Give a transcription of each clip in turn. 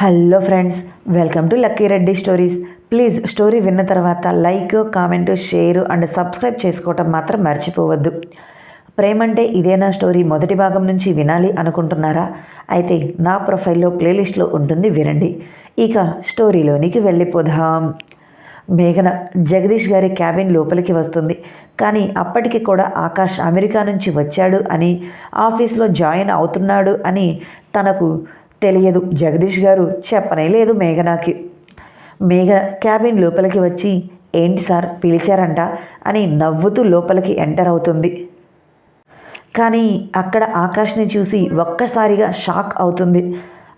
Hello friends welcome to Lucky Reddy stories. Please story విన్న తర్వాత like comment share and subscribe చేసుకోవటం మాత్రం మర్చిపోవద్దు. ప్రేమంటే ఇదేనా స్టోరీ మొదటి భాగం నుంచి వినాలి అనుకుంటున్నారా? అయితే నా ప్రొఫైల్లో ప్లేలిస్ట్లో ఉంటుంది వినండి. ఇక స్టోరీలోనికి వెళ్ళిపోదాం. మేఘన జగదీష్ గారి క్యాబిన్ లోపలికి వస్తుంది. కానీ అప్పటికి కూడా ఆకాష్ అమెరికా నుంచి వచ్చాడు అని ఆఫీస్లో జాయిన్ అవుతున్నాడు అని తనకు తెలియదు. జగదీష్ గారు చెప్పనే లేదు మేఘనాకి. మేఘ క్యాబిన్ లోపలికి వచ్చి ఏంటి సార్ పిలిచారంట? అని నవ్వుతూ లోపలికి ఎంటర్ అవుతుంది. కానీ అక్కడ ఆకాష్ని చూసి ఒక్కసారిగా షాక్ అవుతుంది.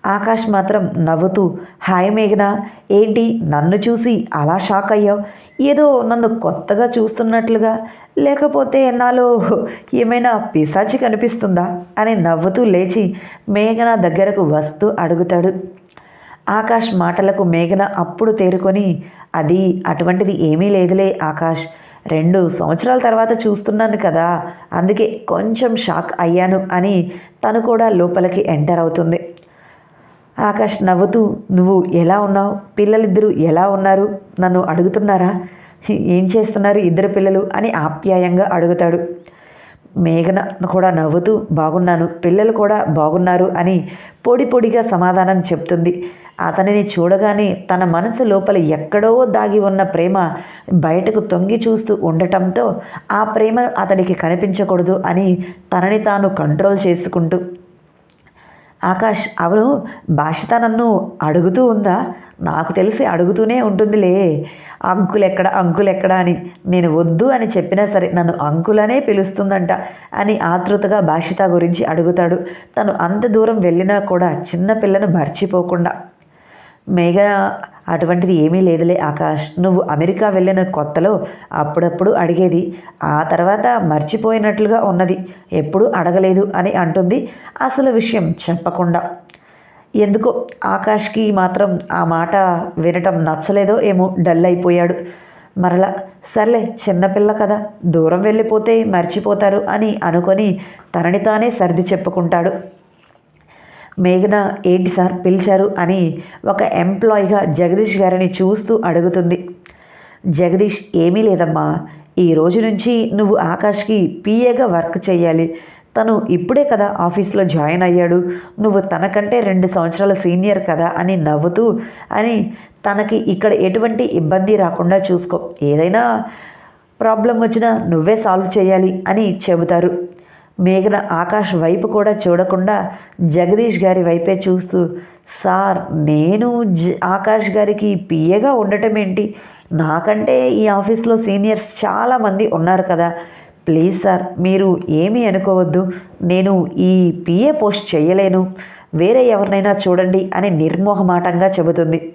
ఆకాష్ మాత్రం నవ్వుతూ హాయ్ మేఘన ఏంటి నన్ను చూసి అలా షాక్ అయ్యావు? ఏదో నన్ను కొత్తగా చూస్తున్నట్లుగా లేకపోతే నాలో ఏమైనా పిశాచి కనిపిస్తుందా? అని నవ్వుతూ లేచి మేఘన దగ్గరకు వస్తూ అడుగుతాడు. ఆకాష్ మాటలకు మేఘన అప్పుడు తేరుకొని అది అటువంటిది ఏమీ లేదులే ఆకాష్. రెండు సంవత్సరాల తర్వాత చూస్తున్నాను కదా అందుకే కొంచెం షాక్ అయ్యాను అని తను కూడా లోపలికి ఎంటర్ అవుతుంది. ఆకాష్ నవ్వుతూ నువ్వు ఎలా ఉన్నావు? పిల్లలిద్దరూ ఎలా ఉన్నారు? నన్ను అడుగుతున్నారా? ఏం చేస్తున్నారు ఇద్దరు పిల్లలు? అని ఆప్యాయంగా అడుగుతాడు. మేఘన కూడా నవ్వుతూ బాగున్నాను. పిల్లలు కూడా బాగున్నారు అని పొడి పొడిగా సమాధానం చెప్తుంది. అతనిని చూడగానే తన మనసు లోపల ఎక్కడో దాగి ఉన్న ప్రేమ బయటకు తొంగి చూస్తూ ఉండటంతో ఆ ప్రేమ అతనికి కనిపించకూడదు అని తనని తాను కంట్రోల్ చేసుకుంటూ ఆకాష్ అవును భాషిత నన్ను అడుగుతూ ఉందా? నాకు తెలిసి అడుగుతూనే ఉంటుందిలే. అంకులెక్కడ ఎక్కడ ఎక్కడ అని. నేను వద్దు అని చెప్పినా సరే నన్ను అంకులనే పిలుస్తుందంట అని ఆతృతగా భాషిత గురించి అడుగుతాడు. తను అంత దూరం వెళ్ళినా కూడా చిన్న పిల్లను మర్చిపోకుండా. మేఘ అటువంటిది ఏమీ లేదులే ఆకాష్. నువ్వు అమెరికా వెళ్ళిన కొత్తలో అప్పుడప్పుడు అడిగేది. ఆ తర్వాత మర్చిపోయినట్లుగా ఉన్నది. ఎప్పుడూ అడగలేదు అని అంటుంది. అసలు విషయం చెప్పకుండా. ఎందుకో ఆకాష్కి మాత్రం ఆ మాట వినటం నచ్చలేదో ఏమో డల్ అయిపోయాడు. మరలా సర్లే చిన్నపిల్ల కదా దూరం వెళ్ళిపోతే మర్చిపోతారు అని అనుకొని తనని తానే సర్ది చెప్పుకుంటాడు. మేఘన ఏంటి సార్ పిలిచారు అని ఒక ఎంప్లాయీగా జగదీష్ గారిని చూస్తూ అడుగుతుంది. జగదీష్ ఏమీ లేదమ్మా. ఈ రోజు నుంచి నువ్వు ఆకాష్కి పిఏగా వర్క్ చేయాలి తను ఇప్పుడే కదా ఆఫీస్లో జాయిన్ అయ్యాడు. నువ్వు తనకంటే రెండు సంవత్సరాల సీనియర్ కదా అని నవ్వుతూ అని తనకి ఇక్కడ ఎటువంటి ఇబ్బంది రాకుండా చూసుకో. ఏదైనా ప్రాబ్లం వచ్చినా నువ్వే సాల్వ్ చేయాలి అని చెబుతారు. మేఘన ఆకాష్ వైపు కూడా చూడకుండా జగదీష్ గారి వైపే చూస్తూ సార్ నేను జ ఆకాష్ గారికి పిఏగా ఉండటం ఏంటి? నాకంటే ఈ ఆఫీస్లో సీనియర్స్ చాలామంది ఉన్నారు కదా. ప్లీజ్ సార్ మీరు ఏమీ అనుకోవద్దు. నేను ఈ పిఏ పోస్ట్ చేయలేను. వేరే ఎవరినైనా చూడండి అని నిర్మోహమాటంగా చెబుతుంది.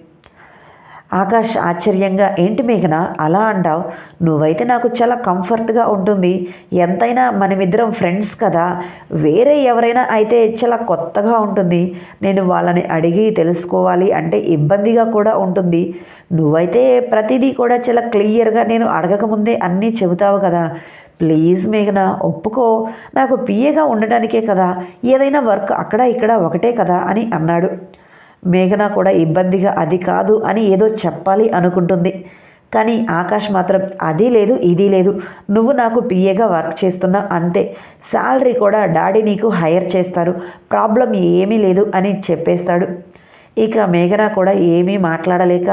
ఆకాష్ ఆశ్చర్యంగా ఏంటి మేఘన అలా అంటావు? నువ్వైతే నాకు చాలా కంఫర్ట్గా ఉంటుంది. ఎంతైనా మనమిద్దరం ఫ్రెండ్స్ కదా. వేరే ఎవరైనా అయితే చాలా కొత్తగా ఉంటుంది. నేను వాళ్ళని అడిగి తెలుసుకోవాలి అంటే ఇబ్బందిగా కూడా ఉంటుంది. నువ్వైతే ప్రతిదీ కూడా చాలా క్లియర్గా నేను అడగకముందే అన్నీ చెబుతావు కదా. ప్లీజ్ మేఘన ఒప్పుకో. నాకు పిఏగా ఉండడానికే కదా. ఏదైనా వర్క్ అక్కడ ఇక్కడ ఒకటే కదా అని అన్నాడు. మేఘన కూడా ఇబ్బందిగా అది కాదు అని ఏదో చెప్పాలి అనుకుంటుంది. కానీ ఆకాష్ మాత్రం అది లేదు ఇది లేదు నువ్వు నాకు పిఏగా వర్క్ చేస్తున్నా అంతే. శాలరీ కూడా డాడీ నీకు హైర్ చేస్తారు. ప్రాబ్లం ఏమీ లేదు అని చెప్పేస్తాడు. ఇక మేఘన కూడా ఏమీ మాట్లాడలేక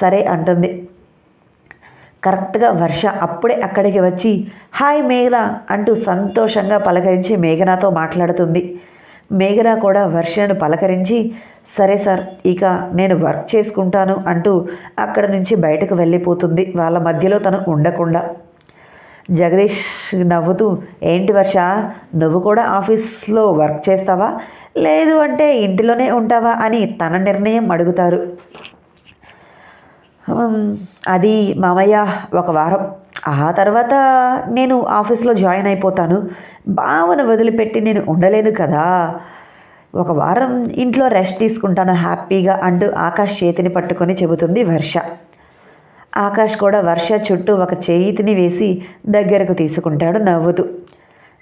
సరే అంటుంది. కరెక్ట్గా వర్ష అప్పుడే అక్కడికి వచ్చి హాయ్ మేఘన అంటూ సంతోషంగా పలకరించి మేఘనాతో మాట్లాడుతుంది. మేఘన కూడా వర్షను పలకరించి సరే సార్ ఇక నేను వర్క్ చేసుకుంటాను అంటూ అక్కడ నుంచి బయటకు వెళ్ళిపోతుంది. వాళ్ళ మధ్యలో తను ఉండకుండా. జగదీష్ నవ్వుతూ ఏంటి వర్ష నువ్వు కూడా ఆఫీస్లో వర్క్ చేస్తావా? లేదు అంటే ఇంటిలోనే ఉంటావా? అని తన నిర్ణయం అడుగుతారు. అది మామయ్య ఒక వారం ఆ తర్వాత నేను ఆఫీస్లో జాయిన్ అయిపోతాను. భావన వదిలిపెట్టి నేను ఉండలేను కదా. ఒక వారం ఇంట్లో రెస్ట్ తీసుకుంటాను హ్యాపీగా అంటూ ఆకాష్ చేతిని పట్టుకొని చెబుతుంది వర్ష. ఆకాష్ కూడా వర్ష చుట్టూ ఒక చేతిని వేసి దగ్గరకు తీసుకుంటాడు నవ్వుతూ.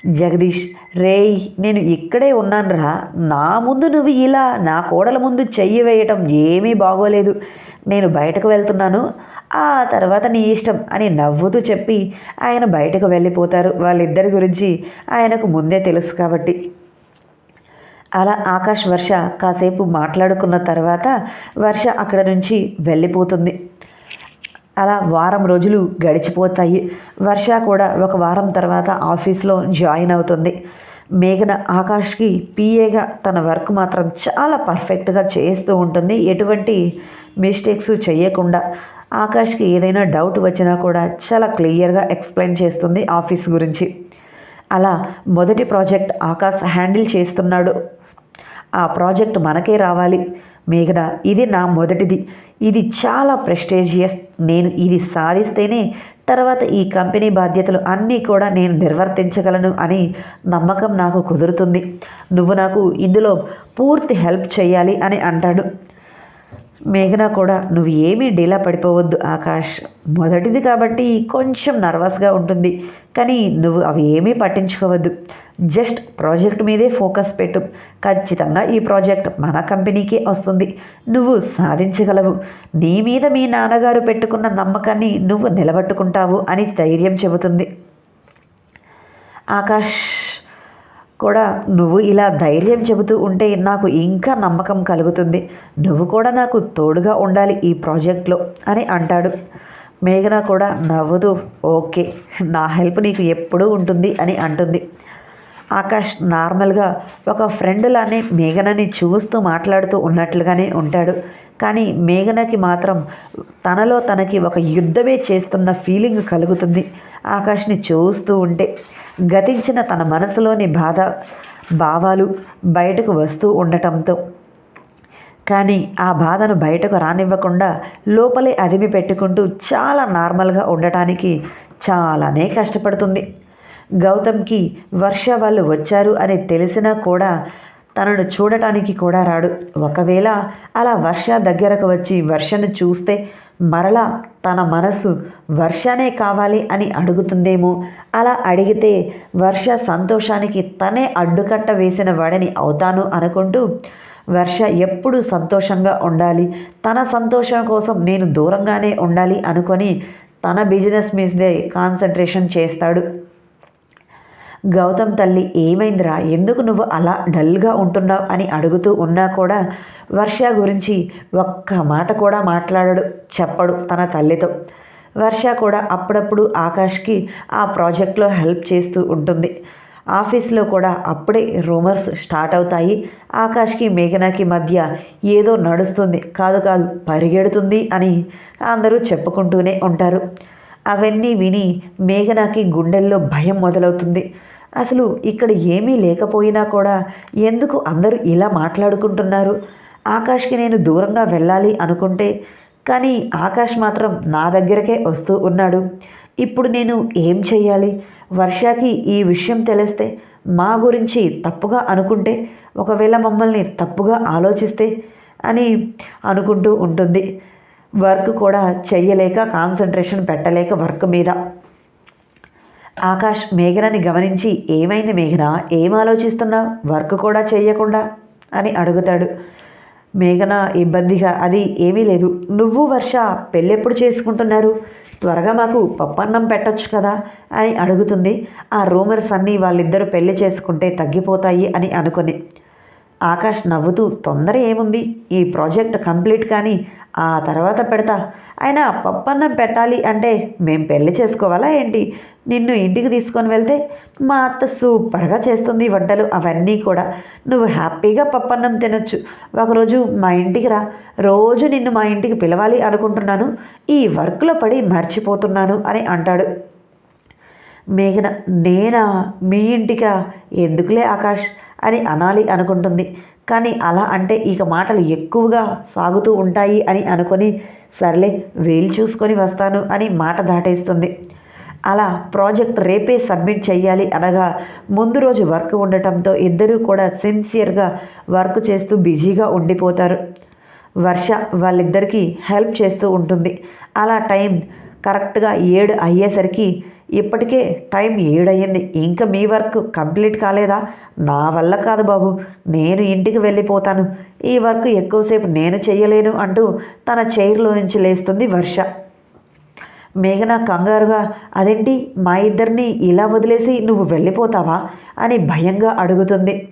జగదీష్ రేయ్ నేను ఇక్కడే ఉన్నానురా. నా ముందు నువ్వు ఇలా నా కోడల ముందు చెయ్యి వేయటం ఏమీ బాగోలేదు. నేను బయటకు వెళ్తున్నాను. ఆ తర్వాత నీ ఇష్టం అని నవ్వుతూ చెప్పి ఆయన బయటకు వెళ్ళిపోతారు. వాళ్ళిద్దరి గురించి ఆయనకు ముందే తెలుసు కాబట్టి. అలా ఆకాష్ వర్ష కాసేపు మాట్లాడుకున్న తర్వాత వర్ష అక్కడ నుంచి వెళ్ళిపోతుంది. అలా వారం రోజులు గడిచిపోతాయి. వర్ష కూడా ఒక వారం తర్వాత ఆఫీస్లో జాయిన్ అవుతుంది. మేఘన ఆకాష్కి పిఏగా తన వర్క్ మాత్రం చాలా పర్ఫెక్ట్గా చేస్తూ ఉంటుంది. ఎటువంటి మిస్టేక్స్ చేయకుండా ఆకాష్కి ఏదైనా డౌట్ వచ్చినా కూడా చాలా క్లియర్గా ఎక్స్ప్లెయిన్ చేస్తుంది ఆఫీస్ గురించి. అలా మొదటి ప్రాజెక్ట్ ఆకాష్ హ్యాండిల్ చేస్తున్నాడు. ఆ ప్రాజెక్ట్ మనకే రావాలి. మేఘన ఇది నా మొదటిది. ఇది చాలా ప్రెస్టేజియస్. నేను ఇది సాధిస్తేనే తర్వాత ఈ కంపెనీ బాధ్యతలు అన్నీ కూడా నేను నిర్వర్తించగలను అని నమ్మకం నాకు కుదురుతుంది. నువ్వు నాకు ఇందులో పూర్తి హెల్ప్ చేయాలి అని అంటాడు. మేఘన కూడా నువ్వు ఏమీ డీలా పడిపోవద్దు ఆకాష్. మొదటిది కాబట్టి కొంచెం నర్వస్గా ఉంటుంది. కానీ నువ్వు అవి ఏమీ పట్టించుకోవద్దు. జస్ట్ ప్రాజెక్ట్ మీదే ఫోకస్ పెట్టు. ఖచ్చితంగా ఈ ప్రాజెక్ట్ మన కంపెనీకే వస్తుంది. నువ్వు సాధించగలవు. నీ మీద మీ నాన్నగారు పెట్టుకున్న నమ్మకాన్ని నువ్వు నిలబెట్టుకుంటావు అని ధైర్యం చెబుతుంది. ఆకాష్ కూడా నువ్వు ఇలా ధైర్యం చెబుతూ ఉంటే నాకు ఇంకా నమ్మకం కలుగుతుంది. నువ్వు కూడా నాకు తోడుగా ఉండాలి ఈ ప్రాజెక్ట్లో అని అంటాడు. మేఘన కూడా నవ్వుతూ ఓకే నా హెల్ప్ నీకు ఎప్పుడూ ఉంటుంది అని అంటుంది. ఆకాష్ నార్మల్గా ఒక ఫ్రెండ్లానే మేఘనని చూస్తూ మాట్లాడుతూ ఉన్నట్లుగానే ఉంటాడు. కానీ మేఘనకి మాత్రం తనలో తనకి ఒక యుద్ధమే చేస్తున్న ఫీలింగ్ కలుగుతుంది. ఆకాష్ని చూస్తూ ఉంటే గతించిన తన మనసులోని బాధ భావాలు బయటకు వస్తూ ఉండటంతో. కానీ ఆ బాధను బయటకు రానివ్వకుండా లోపలే అదిమి పెట్టుకుంటూ చాలా నార్మల్గా ఉండటానికి చాలానే కష్టపడుతుంది. గౌతమ్కి వర్ష వాళ్ళు వచ్చారు అని తెలిసినా కూడా తనను చూడటానికి కూడా రాడు. ఒకవేళ అలా వర్ష దగ్గరకు వచ్చి వర్షను చూస్తే మరలా తన మనసు వర్షానే కావాలి అని అడుగుతుందేమో? అలా అడిగితే వర్ష సంతోషానికి తనే అడ్డుకట్ట వేసిన వాడిని అవుతాను అనుకుంటూ వర్ష ఎప్పుడు సంతోషంగా ఉండాలి. తన సంతోషం కోసం నేను దూరంగానే ఉండాలి అనుకొని తన బిజినెస్ మీదే కాన్సన్ట్రేషన్ చేస్తాడు. గౌతమ్ తల్లి ఏమైందిరా? ఎందుకు నువ్వు అలా డల్గా ఉంటున్నావు? అని అడుగుతూ ఉన్నా కూడా వర్ష గురించి ఒక్క మాట కూడా మాట్లాడడు చెప్పడు తన తల్లితో. వర్ష కూడా అప్పుడప్పుడు ఆకాష్కి ఆ ప్రాజెక్ట్లో హెల్ప్ చేస్తూ ఉంటుంది. ఆఫీస్లో కూడా అప్పుడే రూమర్స్ స్టార్ట్ అవుతాయి. ఆకాష్కి మేఘనాకి మధ్య ఏదో నడుస్తుంది. కాదు కాదు పరిగెడుతుంది అని అందరూ చెప్పుకుంటూనే ఉంటారు. అవన్నీ విని మేఘనాకి గుండెల్లో భయం మొదలవుతుంది. అసలు ఇక్కడ ఏమీ లేకపోయినా కూడా ఎందుకు అందరూ ఇలా మాట్లాడుకుంటున్నారు? ఆకాష్కి నేను దూరంగా వెళ్ళాలి అనుకుంటే కానీ ఆకాష్ మాత్రం నా దగ్గరకే వస్తూ ఉన్నాడు. ఇప్పుడు నేను ఏం చెయ్యాలి? వర్షాకి ఈ విషయం తెలిస్తే మా గురించి తప్పుగా అనుకుంటే ఒకవేళ మమ్మల్ని తప్పుగా ఆలోచిస్తే అని అనుకుంటూ ఉంటుంది. వర్క్ కూడా చెయ్యలేక కాన్సన్ట్రేషన్ పెట్టలేక వర్క్ మీద. ఆకాష్ మేఘనాన్ని గమనించి ఏమైంది మేఘన? ఏం ఆలోచిస్తున్నావు వర్క్ కూడా చేయకుండా? అని అడుగుతాడు. మేఘన ఇబ్బందిగా అది ఏమీ లేదు. నువ్వు వర్ష పెళ్ళెప్పుడు చేసుకుంటున్నారు? త్వరగా మాకు పప్పన్నం పెట్టొచ్చు కదా? అని అడుగుతుంది. ఆ రూమర్స్ అన్నీ వాళ్ళిద్దరూ పెళ్ళి చేసుకుంటే తగ్గిపోతాయి అని అనుకుని. ఆకాష్ నవ్వుతూ తొందర ఏముంది? ఈ ప్రాజెక్ట్ కంప్లీట్ కానీ ఆ తర్వాత పెడతా. అయినా పప్పన్నం పెట్టాలి అంటే మేం పెళ్ళి చేసుకోవాలా ఏంటి? నిన్ను ఇంటికి తీసుకొని వెళ్తే మా అత్త సూపర్గా చేస్తుంది వంటలు అవన్నీ కూడా. నువ్వు హ్యాపీగా పప్పన్నం తినొచ్చు. ఒకరోజు మా ఇంటికి రా. రోజు నిన్ను మా ఇంటికి పిలవాలి అనుకుంటున్నాను. ఈ వర్క్లో పడి మర్చిపోతున్నాను అని అంటాడు. మేఘన నేనా? మీ ఇంటికా? ఎందుకులే ఆకాష్? అని అనాలి అనుకుంటుంది. కానీ అలా అంటే ఇక మాటలు ఎక్కువగా సాగుతూ ఉంటాయి అని అనుకొని సర్లే వేలు చూసుకొని వస్తాను అని మాట దాటేస్తుంది. అలా ప్రాజెక్ట్ రేపే సబ్మిట్ చేయాలి అనగా ముందు రోజు వర్క్ ఉండటంతో ఇద్దరూ కూడా సిన్సియర్గా వర్క్ చేస్తూ బిజీగా ఉండిపోతారు. వర్ష వాళ్ళిద్దరికీ హెల్ప్ చేస్తూ ఉంటుంది. అలా టైం కరెక్ట్గా ఏడు అయ్యేసరికి ఇప్పటికే టైం ఏడయ్యింది. ఇంకా మీ వర్క్ కంప్లీట్ కాలేదా? నా వల్ల కాదు బాబు. నేను ఇంటికి వెళ్ళిపోతాను. ఈ వర్క్ ఎక్కువసేపు నేను చేయలేను అంటూ తన చైర్లో నుంచి లేస్తుంది వర్ష. మేఘన కంగారుగా అదేంటి? మా ఇద్దరిని ఇలా వదిలేసి నువ్వు వెళ్ళిపోతావా? అని భయంగా అడుగుతుంది.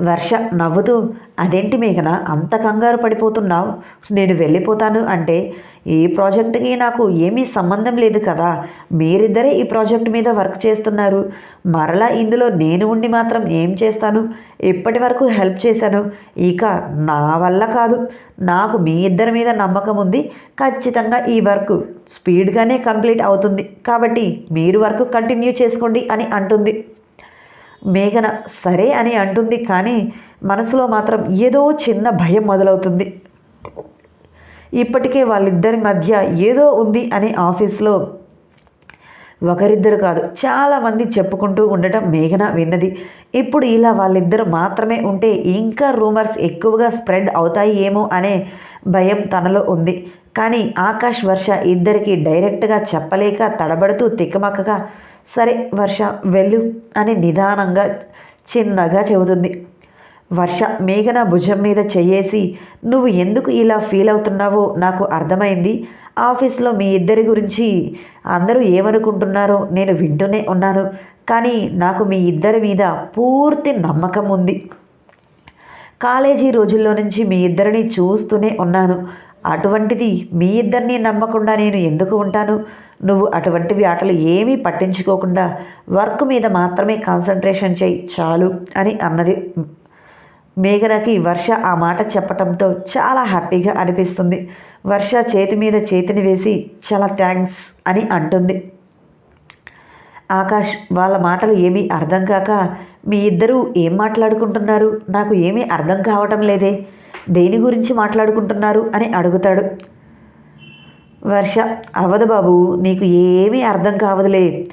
వర్ష నవ్వుతూ అదేంటి మేఘన అంత కంగారు పడిపోతున్నావు? నేను వెళ్ళిపోతాను అంటే ఈ ప్రాజెక్టుకి నాకు ఏమీ సంబంధం లేదు కదా మీరిద్దరే ఈ ప్రాజెక్ట్ మీద వర్క్ చేస్తున్నారు. మరలా ఇందులో నేను ఉండి మాత్రం ఏం చేస్తాను? ఇప్పటి వరకు హెల్ప్ చేశాను? ఇక నా వల్ల కాదు. నాకు మీ ఇద్దరి మీద నమ్మకం ఉంది. ఖచ్చితంగా ఈ వర్క్ స్పీడ్గానే కంప్లీట్ అవుతుంది. కాబట్టి మీరు వర్క్ కంటిన్యూ చేసుకోండి అని అంటుంది. మేఘన సరే అని అంటుంది కానీ మనసులో మాత్రం ఏదో చిన్న భయం మొదలవుతుంది. ఇప్పటికే వాళ్ళిద్దరి మధ్య ఏదో ఉంది అని ఆఫీస్లో ఒకరిద్దరు కాదు చాలామంది చెప్పుకుంటూ ఉండటం మేఘన విన్నది. ఇప్పుడు ఇలా వాళ్ళిద్దరు మాత్రమే ఉంటే ఇంకా రూమర్స్ ఎక్కువగా స్ప్రెడ్ అవుతాయి ఏమో అనే భయం తనలో ఉంది. కానీ ఆకాష్ వర్ష ఇద్దరికి డైరెక్ట్గా చెప్పలేక తడబడుతూ తిక్కమక్కగా సరే వర్ష వెళ్ళు అని నిదానంగా చిన్నగా చెబుతుంది. వర్ష మేఘన భుజం మీద చెయ్యేసి నువ్వు ఎందుకు ఇలా ఫీల్ అవుతున్నావో నాకు అర్థమైంది. ఆఫీస్లో మీ ఇద్దరి గురించి అందరూ ఏమనుకుంటున్నారో నేను వింటూనే ఉన్నాను. కానీ నాకు మీ ఇద్దరి మీద పూర్తి నమ్మకం ఉంది. కాలేజీ రోజుల్లో నుంచి మీ ఇద్దరిని చూస్తూనే ఉన్నాను. అటువంటిది మీ ఇద్దరిని నమ్మకుండా నేను ఎందుకు ఉంటాను? నువ్వు అటువంటివి ఆటలు ఏమీ పట్టించుకోకుండా వర్క్ మీద మాత్రమే కాన్సన్ట్రేషన్ చేయి చాలు అని అన్నది. మేఘనకి వర్ష ఆ మాట చెప్పటంతో చాలా హ్యాపీగా అనిపిస్తుంది. వర్ష చేతి మీద చేతిని వేసి చాలా థ్యాంక్స్ అని అంటుంది. ఆకాష్ వాళ్ళ మాటలు ఏమీ అర్థం కాక మీ ఇద్దరూ ఏం మాట్లాడుకుంటున్నారు? నాకు ఏమీ అర్థం కావటం లేదే. దేని గురించి మాట్లాడుకుంటున్నారు అని అడుగుతాడు. వర్ష అవదు బాబు నీకు ఏమీ అర్థం కావదులే.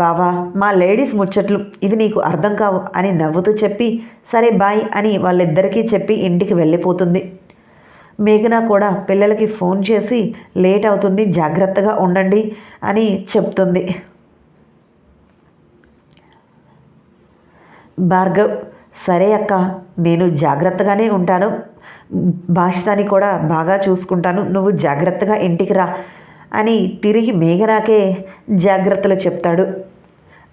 బావా మా లేడీస్ ముచ్చట్లు ఇవి నీకు అర్థం కావు అని నవ్వుతూ చెప్పి సరే బాయ్ అని వాళ్ళిద్దరికీ చెప్పి ఇంటికి వెళ్ళిపోతుంది. మేఘన కూడా పిల్లలకి ఫోన్ చేసి లేట్ అవుతుంది జాగ్రత్తగా ఉండండి అని చెప్తుంది. భార్గవ్ సరే అక్క నేను జాగ్రత్తగానే ఉంటాను. భాషితాని కూడా బాగా చూసుకుంటాను. నువ్వు జాగ్రత్తగా ఇంటికి రా అని తిరిగి మేఘనాకే జాగ్రత్తలు చెప్తాడు.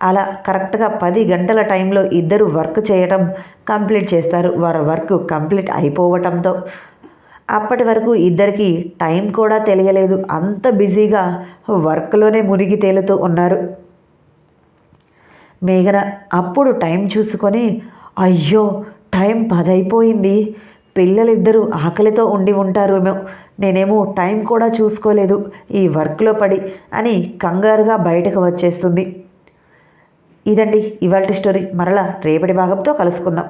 అలా కరెక్ట్గా పది గంటల టైంలో ఇద్దరు వర్క్ చేయటం కంప్లీట్ చేస్తారు. వారి వర్క్ కంప్లీట్ అయిపోవటంతో అప్పటి వరకు ఇద్దరికి టైం కూడా తెలియలేదు. అంత బిజీగా వర్క్లోనే మునిగి తేలుతూ ఉన్నారు. మేఘన అప్పుడు టైం చూసుకొని అయ్యో టైం పదైపోయింది. పిల్లలిద్దరూ ఆకలితో ఉండి ఉంటారేమో నేనేమో టైం కూడా చూసుకోలేదు. ఈ వర్క్లో పడి అని కంగారుగా బయటకు వచ్చేస్తుంది. ఇదండి ఇవాళ స్టోరీ. మరలా రేపటి భాగంతో కలుసుకుందాం.